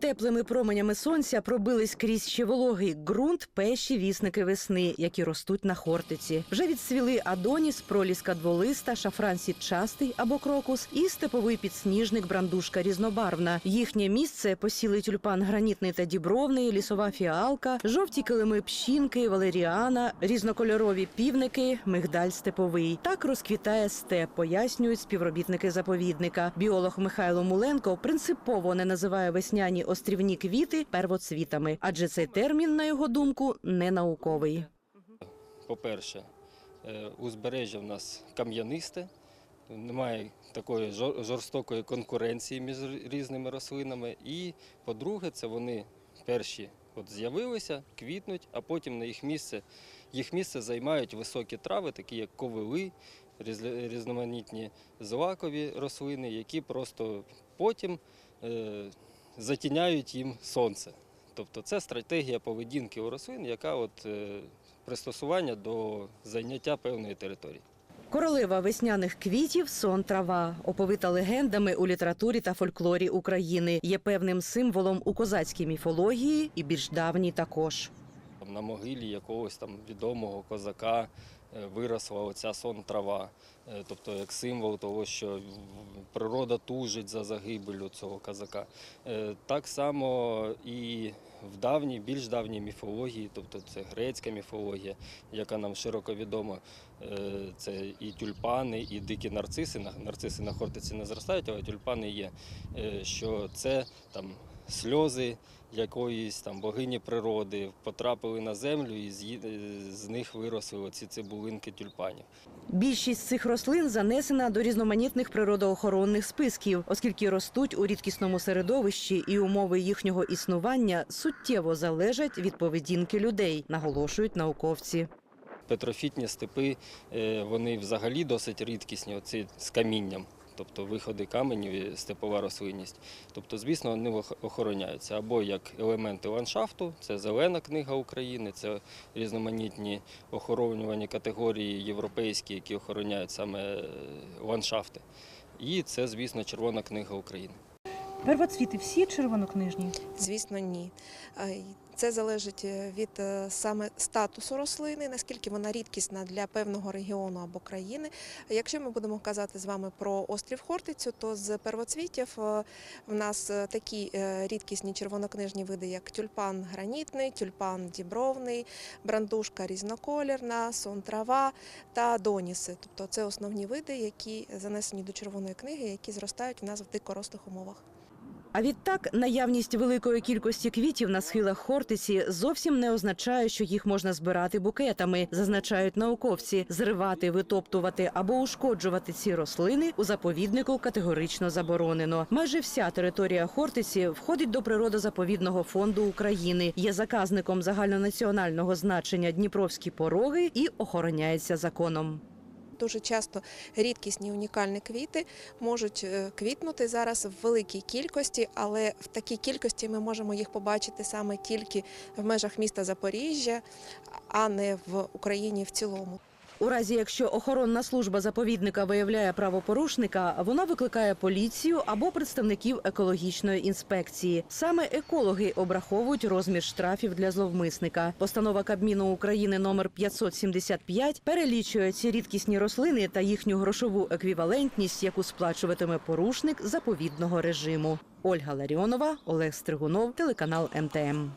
теплими променями сонця пробились крізь ще вологий ґрунт пеші вісники весни, які ростуть на хортиці. Вже відсвіли адоніс, проліска дволиста, шафран сітчастий або крокус і степовий підсніжник брандушка різнобарвна. Їхнє місце посіли тюльпан гранітний та дібровний, лісова фіалка, жовті килими пщінки, валеріана, різнокольорові півники, мигдаль степовий. Так розквітає степ, пояснюють співробітники заповідника. Біолог Михайло Муленко принципово не називає весняні острівні квіти первоцвітами, адже цей термін, на його думку, не науковий. По-перше, е, узбережжя в нас кам'янисте, немає такої жорстокої конкуренції між різними рослинами. І по-друге, це вони перші от з'явилися, квітнуть, а потім на їх місце, їх місце займають високі трави, такі як ковили, різноманітні злакові рослини, які просто потім е, затіняють їм сонце. Тобто це стратегія поведінки у рослин, яка от е, пристосування до зайняття певної території. Королева весняних квітів сон трава, оповита легендами у літературі та фольклорі України, є певним символом у козацькій міфології і більш давній також. На могилі якогось там відомого козака виросла оця сон трава, Е, тобто як символ того, що природа тужить за загибелю цього козака. Е, Так само і в давній, більш давній міфології, тобто це грецька міфологія, яка нам широко відома. Е, Це і тюльпани, і дикі нарциси. Нарциси на хортиці не зростають, але тюльпани є. Е, Що це там сльози якоїсь там богині природи потрапили на землю і з них виросли оці цибулинки тюльпанів. Більшість цих рослин занесена до різноманітних природоохоронних списків, оскільки ростуть у рідкісному середовищі, і умови їхнього існування суттєво залежать від поведінки людей, наголошують науковці. Петрофітні степи е, вони взагалі досить рідкісні, оці з камінням. Тобто виходи каменів і степова рослинність. Тобто, звісно, вони охороняються або як елементи ландшафту, це зелена книга України, це різноманітні охоронювані категорії європейські, які охороняють саме е, ландшафти. І це, звісно, Червона книга України. Первоцвіти всі червонокнижні. Звісно, ні. Це залежить е, від е, саме статусу рослини, наскільки вона рідкісна для певного регіону або країни. Якщо ми будемо казати з вами про острів Хортицю, то з первоцвітів е, в нас такі рідкісні червонокнижні види, як тюльпан гранітний, тюльпан дібровний, брандушка різноколірна, сон трава та доніси. Тобто це основні види, які занесені до червоної книги, які зростають у нас в дикорослих умовах. А відтак наявність великої кількості квітів на схилах Хортиці зовсім не означає, що їх можна збирати букетами, зазначають науковці. Зривати, витоптувати або ушкоджувати ці рослини у заповіднику категорично заборонено. Майже вся територія Хортиці входить до природозаповідного фонду України, є заказником загальнонаціонального значення Дніпровські пороги і охороняється законом. Дуже часто рідкісні унікальні квіти можуть е, квітнути зараз в великій кількості, але в такій кількості ми можемо їх побачити саме тільки в межах міста Запоріжжя, а не в Україні в цілому. У разі, якщо охоронна служба заповідника виявляє правопорушника, вона викликає поліцію або представників екологічної інспекції. Саме екологи обраховують розмір штрафів для зловмисника. Постанова Кабміну України номер 575 перелічує ці рідкісні рослини та їхню грошову еквівалентність, яку сплачуватиме порушник заповідного режиму. Ольга Ларіонова, Олег Стригунов, телеканал МТМ.